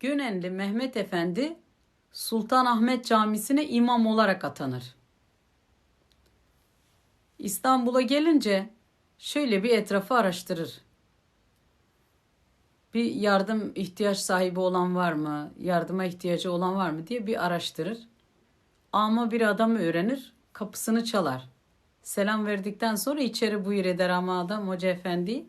Gönenli Mehmet Efendi Sultanahmet Camisi'ne imam olarak atanır. İstanbul'a gelince şöyle bir etrafı araştırır. Bir yardım ihtiyaç sahibi olan var mı, yardıma ihtiyacı olan var mı diye bir araştırır. Ama bir adamı öğrenir, kapısını çalar. Selam verdikten sonra içeri buyur eder ama adam hoca efendi.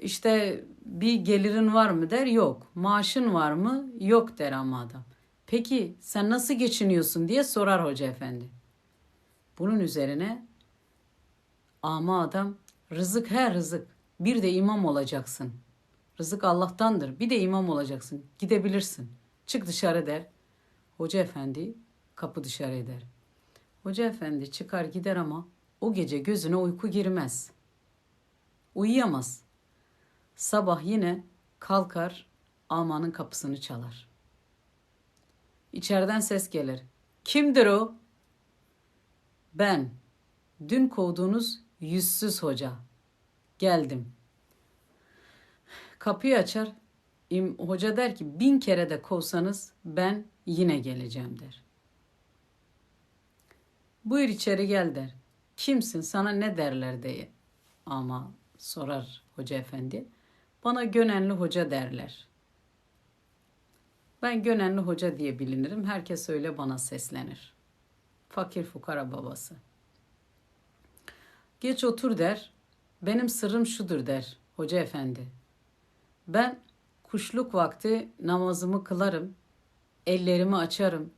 İşte bir gelirin var mı der, yok. Maaşın var mı? Yok der ama adam. Peki sen nasıl geçiniyorsun diye sorar hoca efendi. Bunun üzerine ama adam rızık her rızık. Bir de imam olacaksın. Rızık Allah'tandır. Bir de imam olacaksın. Gidebilirsin. Çık dışarı der. Hoca efendi kapı dışarı eder. Hoca efendi çıkar gider ama o gece gözüne uyku girmez. Uyuyamaz. Sabah yine kalkar amanın kapısını çalar. İçeriden ses gelir. Kimdir o? Ben. Dün kovduğunuz yüzsüz hoca. Geldim. Kapıyı açar. İm, hoca der ki bin kere de kovsanız ben yine geleceğim der. Buyur içeri gel der. Kimsin sana ne derler diye. Ama sorar hoca efendi. Bana Gönenli hoca derler. Ben Gönenli hoca diye bilinirim. Herkes öyle bana seslenir. Fakir fukara babası. Geç otur der. Benim sırrım şudur der hoca efendi. Ben kuşluk vakti namazımı kılarım. Ellerimi açarım.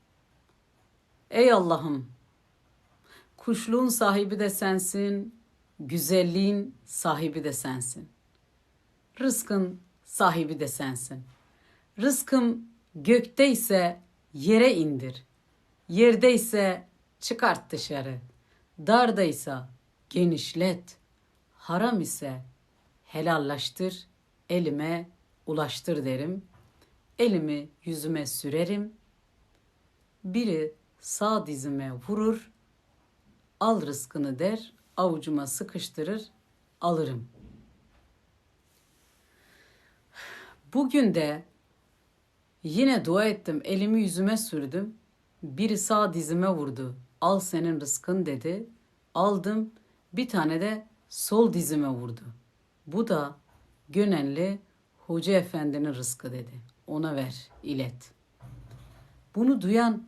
Ey Allah'ım Kuşluğun sahibi de sensin, güzelliğin sahibi de sensin. Rızkın sahibi de sensin. Rızkım gökteyse yere indir. Yerdeyse çıkart dışarı. Dardaysa genişlet. Haram ise helallaştır, elime ulaştır derim. Elimi yüzüme sürerim. Biri sağ dizime vurur, al rızkını der, avucuma sıkıştırır, alırım. Bugün de yine dua ettim, elimi yüzüme sürdüm. Biri sağ dizime vurdu. Al senin rızkın dedi. Aldım. Bir tane de sol dizime vurdu. Bu da Gönenli Hoca Efendi'nin rızkı dedi. Ona ver, ilet. Bunu duyan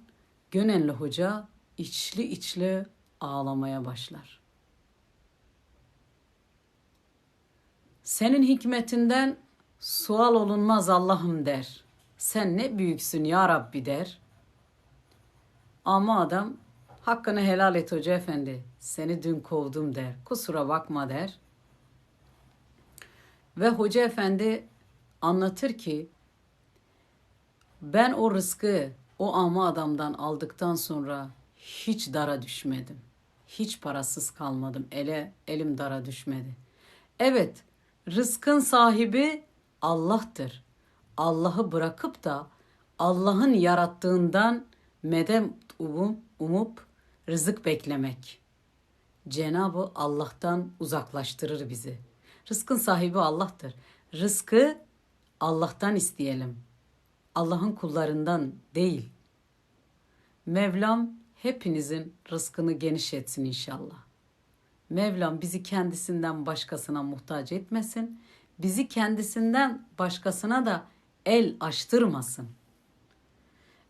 Gönenli Hoca içli içli ağlamaya başlar. Senin hikmetinden sual olunmaz Allah'ım der. Sen ne büyüksün ya Rabbi der. Ama adam hakkını helal et hoca efendi. Seni dün kovdum der. Kusura bakma der. Ve hoca efendi anlatır ki ben o rızkı o ama adamdan aldıktan sonra hiç dara düşmedim. Hiç parasız kalmadım. Ele elim dara düşmedi. Evet, rızkın sahibi Allah'tır. Allah'ı bırakıp da Allah'ın yarattığından medem umum, umup rızık beklemek. Cenabı Allah'tan uzaklaştırır bizi. Rızkın sahibi Allah'tır. Rızkı Allah'tan isteyelim. Allah'ın kullarından değil. Mevlam hepinizin rızkını geniş etsin inşallah. Mevlam bizi kendisinden başkasına muhtaç etmesin. Bizi kendisinden başkasına da el açtırmasın.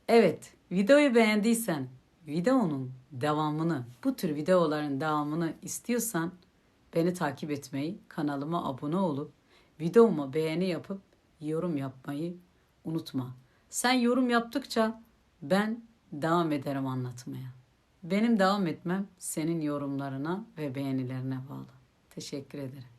Evet, videoyu beğendiysen, videonun devamını, bu tür videoların devamını istiyorsan beni takip etmeyi, kanalıma abone olup videoma beğeni yapıp yorum yapmayı unutma. Sen yorum yaptıkça ben devam ederim anlatmaya. Benim devam etmem senin yorumlarına ve beğenilerine bağlı. Teşekkür ederim.